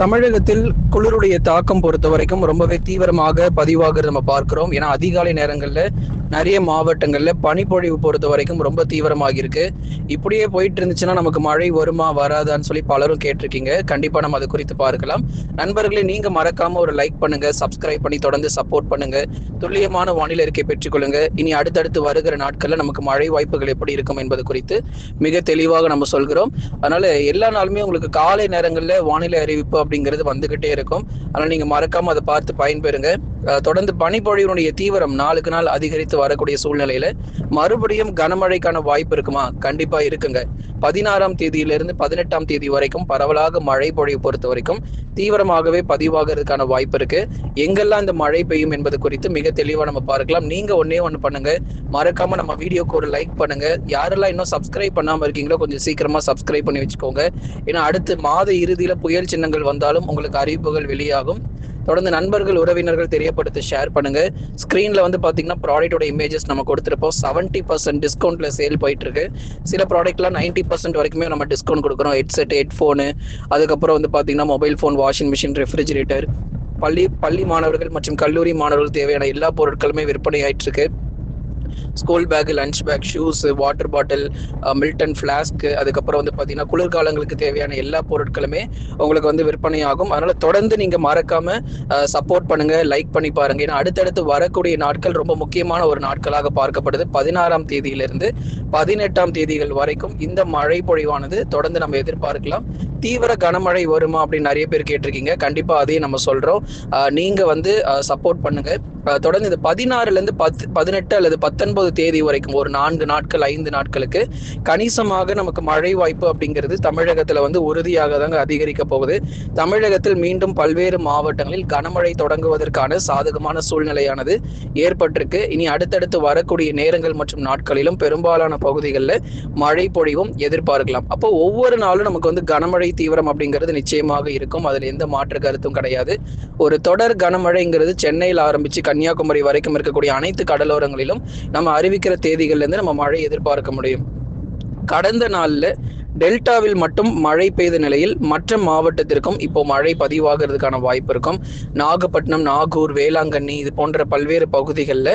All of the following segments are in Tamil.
தமிழகத்தில் குளிருடைய தாக்கம் பொறுத்த வரைக்கும் ரொம்பவே தீவிரமாக பதிவாகிறது நம்ம பார்க்கிறோம். ஏன்னா அதிகாலை நேரங்களில் நிறைய மாவட்டங்கள்ல பனிப்பொழிவு பொறுத்த வரைக்கும் ரொம்ப தீவிரமாக இருக்கு இப்படியே போயிட்டு இருந்துச்சுன்னா நமக்கு மழை வருமா வராதான்னு சொல்லி பலரும் கேட்டிருக்கீங்க. கண்டிப்பா நம்ம அது குறித்து பார்க்கலாம். நண்பர்களே நீங்க மறக்காம ஒரு லைக் பண்ணுங்க சப்ஸ்கிரைப் பண்ணி தொடர்ந்து சப்போர்ட் பண்ணுங்க. துல்லியமான வானிலை அறிக்கை பெற்றுக்கொள்ளுங்க இனி அடுத்தடுத்து வருகிற நாட்கள்ல நமக்கு மழை வாய்ப்புகள் எப்படி இருக்கும் என்பது குறித்து மிக தெளிவாக நம்ம சொல்கிறோம். அதனால எல்லா நாளுமே உங்களுக்கு காலை நேரங்கள்ல வானிலை அறிவிப்பு அப்படிங்கிறது வந்துகிட்டே இருக்கும். அதனால நீங்க மறக்காம அதை பார்த்து பயன்பெறுங்க. தொடர்ந்து பனிப்பொழிவினுடைய தீவிரம் நாளுக்கு நாள் அதிகரித்து வரக்கூடிய சூழ்நிலையில மறுபடியும் கனமழைக்கான வாய்ப்பு இருக்குமா? கண்டிப்பா இருக்குங்க. பதினாறாம் தேதியிலிருந்து பதினெட்டாம் தேதி வரைக்கும் பரவலாக மழை பொழிவு பொறுத்த வரைக்கும் தீவிரமாகவே பதிவாகிறதுக்கான வாய்ப்பு இருக்கு. எங்கெல்லாம் இந்த மழை பெய்யும் என்பது குறித்து மிக தெளிவா நம்ம பார்க்கலாம். நீங்க ஒன்னே ஒண்ணு பண்ணுங்க. மறக்காம நம்ம வீடியோக்கு ஒரு லைக் பண்ணுங்க. யாரெல்லாம் இன்னும் சப்ஸ்கிரைப் பண்ணாம இருக்கீங்களோ கொஞ்சம் சீக்கிரமா சப்ஸ்கிரைப் பண்ணி வச்சுக்கோங்க. ஏன்னா அடுத்து மாத இறுதியில புயல் சின்னங்கள் வந்தாலும் உங்களுக்கு அறிவிப்புகள் வெளியாகும். தொடர்ந்து நண்பர்கள் உறவினர்கள் தெரியப்படுத்தி ஷேர் பண்ணுங்க. ஸ்க்ரீன்ல வந்து பாத்தீங்கன்னா ப்ராடக்டோட இமேஜஸ் நம்ம கொடுத்துருப்போம். செவன்ட்டி பர்சன்ட் டிஸ்கவுண்ட்ல சேல் போயிட்டு இருக்கு சில ப்ராடக்ட்லாம் நைன்டி பர்சன்ட் வரைக்குமே நம்ம டிஸ்கவுண்ட் கொடுக்குறோம். ஹெட்செட் ஹெட்ஃபோனு அதுக்கப்புறம் வந்து பாத்தீங்கன்னா mobile phone washing machine refrigerator பள்ளி பள்ளி மாணவர்கள் மற்றும் கல்லூரி மாணவர்கள் தேவையான எல்லா பொருட்களுமே விற்பனை ஆயிட்டு இருக்கு school bag lunch bag shoes water bottle Milton flask அதுக்கப்புறம் வந்து பார்த்தீங்கன்னா குளிர்காலங்களுக்கு தேவையான எல்லா பொருட்களுமே உங்களுக்கு வந்து விற்பனை ஆகும் அதனால தொடர்ந்து நீங்க மறக்காம uh, சப்போர்ட் பண்ணுங்க லைக் பண்ணி பாருங்க. ஏன்னா அடுத்தடுத்து வரக்கூடிய நாட்கள் ரொம்ப முக்கியமான ஒரு நாட்களாக பார்க்கப்படுது. பதினாறாம் தேதியிலிருந்து பதினெட்டாம் தேதிகள் வரைக்கும் இந்த மழை பொழிவானது தொடர்ந்து நம்ம எதிர்பார்க்கலாம். தீவிர கனமழை வருமா அப்படின்னு நிறைய பேர் கேட்டிருக்கீங்க. கண்டிப்பா அதையும் நம்ம சொல்றோம். Uh, நீங்க வந்து uh, சப்போர்ட் பண்ணுங்க. தொடர்ந்து இந்த பதினாறுலேருந்து பத்து பதினெட்டு அல்லது பத்தொன்பது தேதி வரைக்கும் ஒரு நான்கு நாட்கள் ஐந்து நாட்களுக்கு கணிசமாக நமக்கு மழை வாய்ப்பு அப்படிங்கிறது தமிழகத்தில் வந்து உறுதியாக தாங்க அதிகரிக்க போகுது. தமிழகத்தில் மீண்டும் பல்வேறு மாவட்டங்களில் கனமழை தொடங்குவதற்கான சாதகமான சூழ்நிலையானது ஏற்பட்டிருக்கு. இனி அடுத்தடுத்து வரக்கூடிய நேரங்கள் மற்றும் நாட்களிலும் பெரும்பாலான பகுதிகளில் மழை பொழிவும் எதிர்பார்க்கலாம். அப்போ ஒவ்வொரு நாளும் நமக்கு வந்து கனமழை தீவிரம் அப்படிங்கிறது நிச்சயமாக இருக்கும். அதில் எந்த மாற்று கருத்தும் கிடையாது. ஒரு தொடர் கனமழைங்கிறது சென்னையில் ஆரம்பிச்சு கன்னியாகுமரி வரைக்கும் இருக்கக்கூடிய அனைத்து கடலோரங்களிலும் நம்ம அறிவிக்கிற தேதிகள்ல இருந்து நம்ம மழை எதிர்பார்க்க முடியும். கடந்த நாள்ல டெல்டாவில் மட்டும் மழை பெய்த நிலையில் மற்ற மாவட்டத்திற்கும் இப்போ மழை பதிவாகிறதுக்கான வாய்ப்பு இருக்கும். நாகப்பட்டினம் நாகூர் வேளாங்கண்ணி இது போன்ற பல்வேறு பகுதிகளில்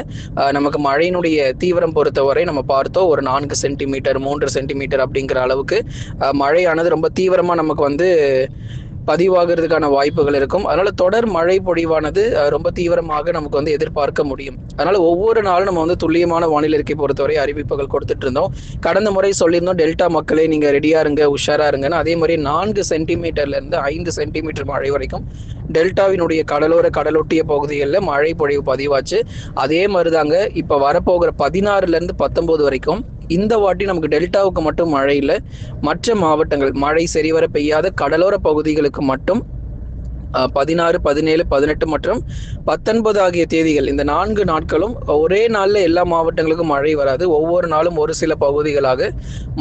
நமக்கு மழையினுடைய தீவிரம் பொறுத்தவரை நம்ம பார்த்தோம் ஒரு நான்கு சென்டிமீட்டர் மூன்று சென்டிமீட்டர் அப்படிங்கிற அளவுக்கு மழையானது ரொம்ப தீவிரமாக நமக்கு வந்து பதிவாகிறதுக்கான வாய்ப்புகள் இருக்கும். அதனால தொடர் மழை பொழிவானது ரொம்ப தீவிரமாக நமக்கு வந்து எதிர்பார்க்க முடியும். அதனால ஒவ்வொரு நாளும் நம்ம வந்து துல்லியமான வானிலை இருக்கை பொறுத்தவரை அறிவிப்புகள் கொடுத்துட்டு இருந்தோம். கடந்த முறை சொல்லியிருந்தோம் டெல்டா மக்களே நீங்க ரெடியா இருங்க உஷாரா இருங்கன்னு. அதே மாதிரி நான்கு சென்டிமீட்டர்ல இருந்து ஐந்து சென்டிமீட்டர் மழை வரைக்கும் டெல்டாவினுடைய கடலோர கடலொட்டிய பகுதிகளில் மழை பொழிவு பதிவாச்சு. அதே மாதிரிதாங்க இப்ப வரப்போகிற பதினாறுல இருந்து பத்தொன்பது வரைக்கும் இந்த வாட்டி நமக்கு டெல்டாவுக்கு மட்டும் மழை இல்லை. மற்ற மாவட்டங்கள் மழை சரிவர பெய்யாத கடலோர பகுதிகளுக்கு மட்டும் பதினாறு பதினேழு பதினெட்டு மற்றும் பத்தொன்பது ஆகிய தேதிகள். இந்த நான்கு நாட்களும் ஒரே நாளில் எல்லா மாவட்டங்களுக்கும் மழை வராது. ஒவ்வொரு நாளும் ஒரு சில பகுதிகளாக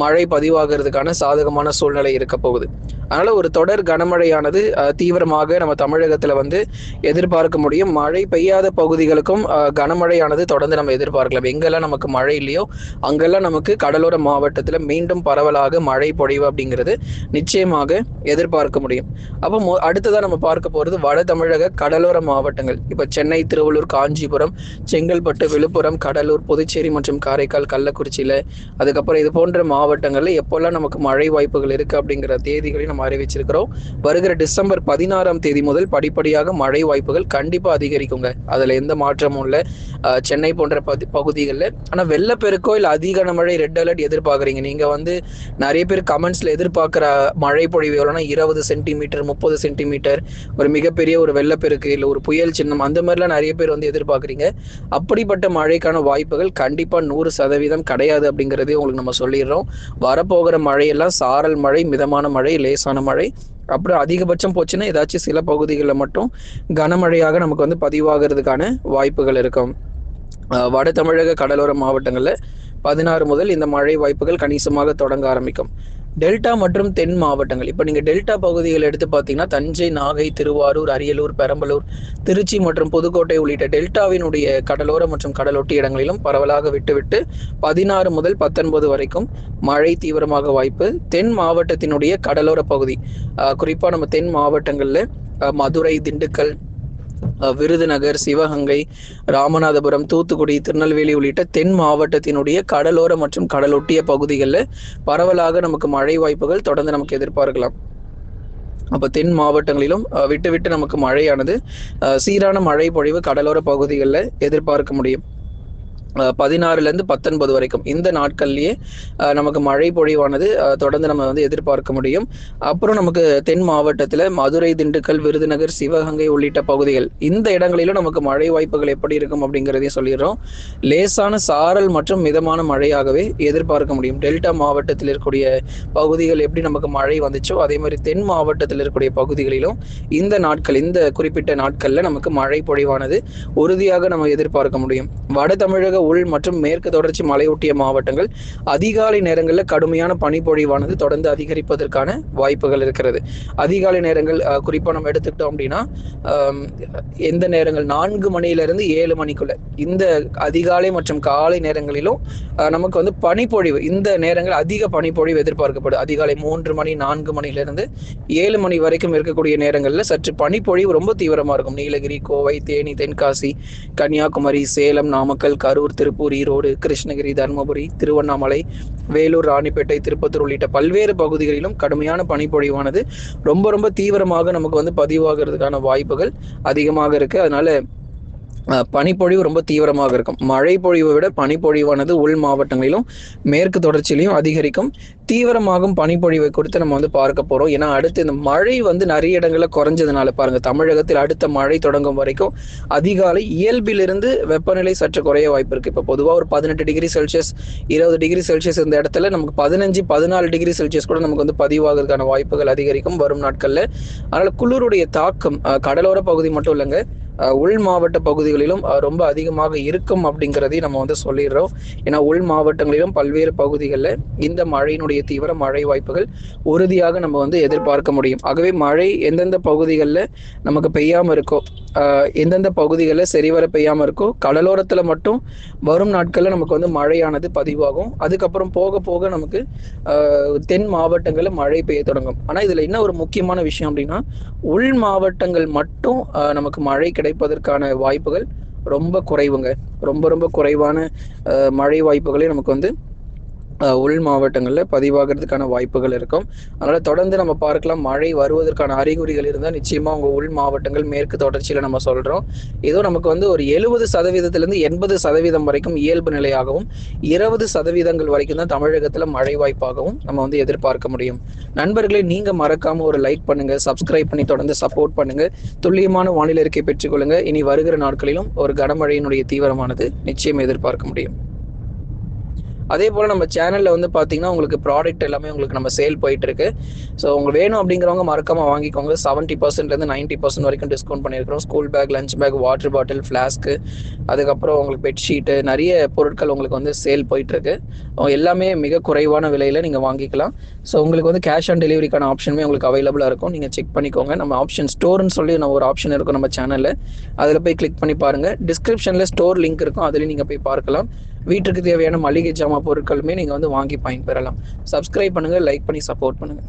மழை பதிவாகிறதுக்கான சாதகமான சூழ்நிலை இருக்க போகுது. அதனால ஒரு தொடர் கனமழையானது தீவிரமாக நம்ம தமிழகத்துல வந்து எதிர்பார்க்க முடியும். மழை பெய்யாத பகுதிகளுக்கும் கனமழையானது தொடர்ந்து நம்ம எதிர்பார்க்கலாம். எங்கெல்லாம் நமக்கு மழை இல்லையோ அங்கெல்லாம் நமக்கு கடலோர மாவட்டத்துல மீண்டும் பரவலாக மழை பொழிவு அப்படிங்கிறது நிச்சயமாக எதிர்பார்க்க முடியும். அப்போ அடுத்ததான் நம்ம பார்க்க போறது வட தமிழக கடலோர மாவட்டங்கள். இப்ப சென்னை திருவள்ளூர் காஞ்சிபுரம் செங்கல்பட்டு விழுப்புரம் கடலூர் புதுச்சேரி மற்றும் காரைக்கால் கள்ளக்குறிச்சியில. அதுக்கப்புறம் இது போன்ற மாவட்டங்கள்ல எப்போல்லாம் நமக்கு மழை வாய்ப்புகள் இருக்கு அப்படிங்கிற தேதிகளை நம்ம அறிவிச்சிருக்கிறோம். வருகிற டிசம்பர் பதினாறாம் தேதி முதல் படிப்படியாக மழை வாய்ப்புகள் கண்டிப்பா அதிகரிக்குங்க. அதுல எந்த மாற்றமும் இல்லை. சென்னை போன்ற பதி பகுதிகளில். ஆனா வெள்ளப்பெருக்கோ இல்லை அதிக மழை ரெட் அலர்ட் எதிர்பார்க்குறீங்க. நீங்க வந்து நிறைய பேர் கமெண்ட்ஸ்ல எதிர்பார்க்குற மழை பொழிவு எவ்வளோனா இருபது சென்டிமீட்டர் முப்பது சென்டிமீட்டர் ஒரு மிகப்பெரிய ஒரு வெள்ளப்பெருக்கு இல்லை ஒரு புயல் சின்னம் அந்த மாதிரிலாம் நிறைய பேர் வந்து எதிர்பார்க்குறீங்க. அப்படிப்பட்ட மழைக்கான வாய்ப்புகள் கண்டிப்பா நூறு சதவீதம் கிடையாது அப்படிங்கிறதே உங்களுக்கு நம்ம சொல்லிடுறோம். வரப்போகிற மழையெல்லாம் சாரல் மழை மிதமான மழை லேசான மழை. அப்புறம் அதிகபட்சம் போச்சுன்னா ஏதாச்சும் சில பகுதிகளில் மட்டும் கனமழையாக நமக்கு வந்து பதிவாகிறதுக்கான வாய்ப்புகள் இருக்கும். வட தமிழக கடலோர மாவட்டங்களில் பதினாறு முதல் இந்த மழை வாய்ப்புகள் கணிசமாக தொடங்க ஆரம்பிக்கும். டெல்டா மற்றும் தென் மாவட்டங்கள். இப்போ நீங்கள் டெல்டா பகுதிகள் எடுத்து பார்த்தீங்கன்னா தஞ்சை நாகை திருவாரூர் அரியலூர் பெரம்பலூர் திருச்சி மற்றும் புதுக்கோட்டை உள்ளிட்ட டெல்டாவினுடைய கடலோர மற்றும் கடலொட்டி இடங்களிலும் பரவலாக விட்டுவிட்டு பதினாறு முதல் பத்தொன்பது வரைக்கும் மழை தீவிரமாக வாய்ப்பு. தென் மாவட்டத்தினுடைய கடலோர பகுதி குறிப்பாக நம்ம தென் மாவட்டங்களில் மதுரை திண்டுக்கல் விருதுநகர் சிவகங்கை ராமநாதபுரம் தூத்துக்குடி திருநெல்வேலி உள்ளிட்ட தென் மாவட்டத்தினுடைய கடலோர மற்றும் கடலொட்டிய பகுதிகளில் பரவலாக நமக்கு மழை வாய்ப்புகள் தொடர்ந்து நமக்கு எதிர்பார்க்கலாம். அப்போ தென் மாவட்டங்களிலும் விட்டு விட்டு நமக்கு மழையானது சீரான மழை பொழிவு கடலோர பகுதிகளில் எதிர்பார்க்க முடியும். பதினாறுலேருந்து பத்தொன்பது வரைக்கும். இந்த நாட்கள்லேயே நமக்கு மழை பொழிவானது தொடர்ந்து நம்ம வந்து எதிர்பார்க்க முடியும். அப்புறம் நமக்கு தென் மாவட்டத்தில் மதுரை திண்டுக்கல் விருதுநகர் சிவகங்கை உள்ளிட்ட பகுதிகள் இந்த இடங்களிலும் நமக்கு மழை வாய்ப்புகள் எப்படி இருக்கும் அப்படிங்கிறதையும் சொல்லிடுறோம். லேசான சாரல் மற்றும் மிதமான மழையாகவே எதிர்பார்க்க முடியும். டெல்டா மாவட்டத்தில் இருக்கக்கூடிய பகுதிகள் எப்படி நமக்கு மழை வந்துச்சோ அதே மாதிரி தென் மாவட்டத்தில் இருக்கக்கூடிய பகுதிகளிலும் இந்த நாட்கள் இந்த குறிப்பிட்ட நாட்களில் நமக்கு மழை பொழிவானது உறுதியாக நம்ம எதிர்பார்க்க முடியும். வட தமிழக உள் மற்றும் மேற்கு தொடர்ச்சி மலையொட்டிய மாவட்டங்கள் அதிகாலை நேரங்களில் கடுமையான பனிப்பொழிவானது தொடர்ந்து அதிகரிப்பதற்கான வாய்ப்புகள் இருக்கிறது. அதிகாலை நேரங்கள் குறிப்பாக நம்ம எடுத்துக்கிட்டோம் அப்படின்னா எந்த நேரங்கள்? நான்கு மணியிலிருந்து ஏழு மணிக்குள்ள. இந்த அதிகாலை மற்றும் காலை நேரங்களிலும் நமக்கு வந்து பனிப்பொழிவு இந்த நேரங்கள் அதிக பனிப்பொழிவு எதிர்பார்க்கப்படும் அதிகாலை மூன்று மணி நான்கு மணியிலிருந்து ஏழு மணி வரைக்கும் இருக்கக்கூடிய நேரங்களில் சற்று பனிப்பொழிவு ரொம்ப தீவிரமாக இருக்கும். நீலகிரி கோவை தேனி தென்காசி கன்னியாகுமரி சேலம் நாமக்கல் கரூர் திருப்பூர் ஈரோடு கிருஷ்ணகிரி தருமபுரி திருவண்ணாமலை வேலூர் ராணிப்பேட்டை திருப்பத்தூர் உள்ளிட்ட பல்வேறு பகுதிகளிலும் கடுமையான பனிப்பொழிவானது. ரொம்ப ரொம்ப தீவிரமாக நமக்கு வந்து பதிவாகிறதுக்கான வாய்ப்புகள் அதிகமாக இருக்கு. அதனால பனிப்பொழிவு ரொம்ப தீவிரமாக இருக்கும். மழை பொழிவை விட பனிப்பொழிவானது உள் மாவட்டங்களிலும் மேற்கு தொடர்ச்சியிலையும் அதிகரிக்கும். தீவிரமாகும் பனிப்பொழிவை குறித்து நம்ம வந்து பார்க்க போறோம். ஏன்னா அடுத்து இந்த மழை வந்து நிறைய இடங்களில் குறைஞ்சதுனால பாருங்க தமிழகத்தில் அடுத்த மழை தொடங்கும் வரைக்கும் அதிகாலை இயல்பிலிருந்து வெப்பநிலை சற்று குறைய வாய்ப்பு இருக்கு. இப்போ பொதுவாக ஒரு பதினெட்டு டிகிரி செல்சியஸ் இருபது டிகிரி செல்சியஸ் இந்த இடத்துல நமக்கு பதினஞ்சு பதினாலு டிகிரி செல்சியஸ் கூட நமக்கு வந்து பதிவாகிறதுக்கான வாய்ப்புகள் அதிகரிக்கும் வரும் நாட்களில். அதனால குளிருடைய தாக்கம் கடலோர பகுதி மட்டும் இல்லைங்க உள் மாவட்ட பகுதிகளிலும் ரொம்ப அதிகமாக இருக்கும் அப்படிங்கிறதையும் நம்ம வந்து சொல்லிடுறோம். ஏன்னா உள் மாவட்டங்களிலும் பல்வேறு பகுதிகளில் இந்த மழையினுடைய தீவிர மழை வாய்ப்புகள் உறுதியாக நம்ம வந்து எதிர்பார்க்க முடியும். ஆகவே மழை எந்தெந்த பகுதிகளில் நமக்கு பெய்யாமல் இருக்கோ எந்தெந்த பகுதிகளில் சரிவர பெய்யாமல் இருக்கோ கடலோரத்தில் மட்டும் வரும் நாட்களில் நமக்கு வந்து மழையானது பதிவாகும். அதுக்கப்புறம் போக போக நமக்கு தென் மாவட்டங்களில் மழை பெய்ய தொடங்கும். ஆனால் இதில் என்ன ஒரு முக்கியமான விஷயம் அப்படின்னா உள் மாவட்டங்கள் மட்டும் நமக்கு மழை கிடைப்பதற்கான வாய்ப்புகள் ரொம்ப குறைவுங்க. ரொம்ப ரொம்ப குறைவான மழை வாய்ப்புகளே நமக்கு வந்து உள் மாவட்டங்களில் பதிவாகிறதுக்கான வாய்ப்புகள் இருக்கும். அதனால் தொடர்ந்து நம்ம பார்க்கலாம். மழை வருவதற்கான அறிகுறிகள் இருந்தால் நிச்சயமாக உங்கள் உள் மாவட்டங்கள் மேற்கு தொடர்ச்சியில் நம்ம சொல்கிறோம் ஏதோ நமக்கு வந்து ஒரு எழுபது சதவீதத்திலேருந்து எண்பது சதவீதம் வரைக்கும் இயல்பு நிலையாகவும் இருபது சதவீதங்கள் வரைக்கும் தான் தமிழகத்தில் மழை வாய்ப்பாகவும் நம்ம வந்து எதிர்பார்க்க முடியும். நண்பர்களே நீங்கள் மறக்காமல் ஒரு லைக் பண்ணுங்கள் சப்ஸ்கிரைப் பண்ணி தொடர்ந்து சப்போர்ட் பண்ணுங்கள் துல்லியமான வானிலை அறிக்கை பெற்றுக்கொள்ளுங்க இனி வருகிற நாட்களிலும் ஒரு கனமழையினுடைய தீவிரமானது நிச்சயம் எதிர்பார்க்க முடியும். அதே போல் நம்ம சேனலில் வந்து பார்த்தீங்கன்னா உங்களுக்கு ப்ராடக்ட் எல்லாமே உங்களுக்கு நம்ம சேல் போயிட்டு இருக்கு ஸோ உங்களுக்கு வேணும் அப்படிங்கிறவங்க மறக்காமல் வாங்கிக்கோங்க. செவன்ட்டி பர்சன்ட்லேருந்து நைன்ட்டி பர்சன்ட் வரைக்கும் டிஸ்கவுண்ட் பண்ணியிருக்கிறோம். School bag lunch bag water bottle flask அதுக்கப்புறம் உங்களுக்கு பெட்ஷீட்டு நிறைய பொருட்கள் உங்களுக்கு வந்து சேல் போயிட்டுருக்கு. எல்லாமே மிக குறைவான விலையில் நீங்கள் வாங்கிக்கலாம். ஸோ உங்களுக்கு வந்து கேஷ் ஆன் டெலிவரிக்கான ஆப்ஷனுமே உங்களுக்கு அவைலபிளாக இருக்கும். நீங்கள் செக் பண்ணிக்கோங்க. நம்ம ஆப்ஷன் ஸ்டோர்னு சொல்லி நம்ம ஒரு ஆப்ஷன் இருக்கும் நம்ம சேனலில் அதில் போய் கிளிக் பண்ணி பாருங்கள் டிஸ்கிரிப்ஷனில் ஸ்டோர் லிங்க் இருக்கும். அதுலேயும் நீங்கள் போய் பார்க்கலாம். வீட்டுக்கு தேவையான மளிகை ஜாமான் பொருட்களுமே நீங்கள் வந்து வாங்கி பயன்பெறலாம். சப்ஸ்கிரைப் பண்ணுங்கள் லைக் பண்ணி சப்போர்ட் பண்ணுங்கள்